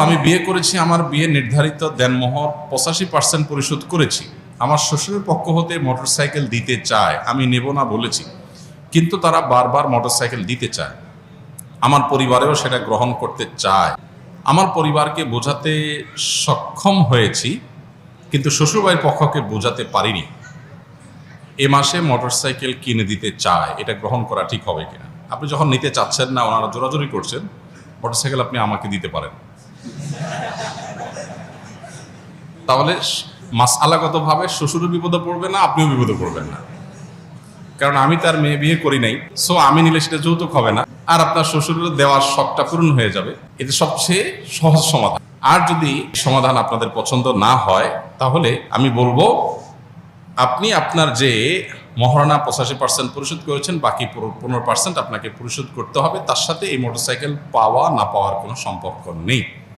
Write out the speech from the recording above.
আমি বিয়ে করেছি, আমার বিয়ে নির্ধারিত দেনমোহর পঁচাশি পার্সেন্ট পরিশোধ করেছি। আমার শ্বশুরের পক্ষ হতে মোটরসাইকেল দিতে চায়, আমি নেব না বলেছি। কিন্তু তারা বারবার মোটরসাইকেল দিতে চায়। আমার পরিবারেও সেটা গ্রহণ করতে চায়। আমার পরিবারকে বোঝাতে সক্ষম হয়েছি, কিন্তু শ্বশুরবাড়ির পক্ষকে বোঝাতে পারিনি। এ মাসে মোটরসাইকেল কিনে দিতে চায়, এটা গ্রহণ করা ঠিক হবে কিনা? আপনি যখন নিতে চাচ্ছেন না, ওনারা জোরাজোরি করছেন, মোটরসাইকেল আপনি আমাকে দিতে পারেন। তাহলে মাস আলাগতভাবে শ্বশুরও বিপদে পড়বে না, আপনিও বিপদে পড়বেন না। কারণ আমি তার মেয়ে বিয়ে করি নাই সো আমি নিলে সেটা যৌতুক হবে না, আর আপনার শ্বশুরের দেওয়ার শখটা পূরণ হয়ে যাবে। এটা সবচেয়ে সহজ সমাধান। আর যদি সমাধান আপনাদের পছন্দ না হয়, তাহলে আমি বলব, আপনি আপনার যে মহারণা পঁচাশি পার্সেন্ট পরিশোধ করেছেন, বাকি পনেরো পার্সেন্ট আপনাকে পরিশোধ করতে হবে, তার সাথে এই মোটরসাইকেল পাওয়া না পাওয়ার কোনো সম্পর্ক নেই।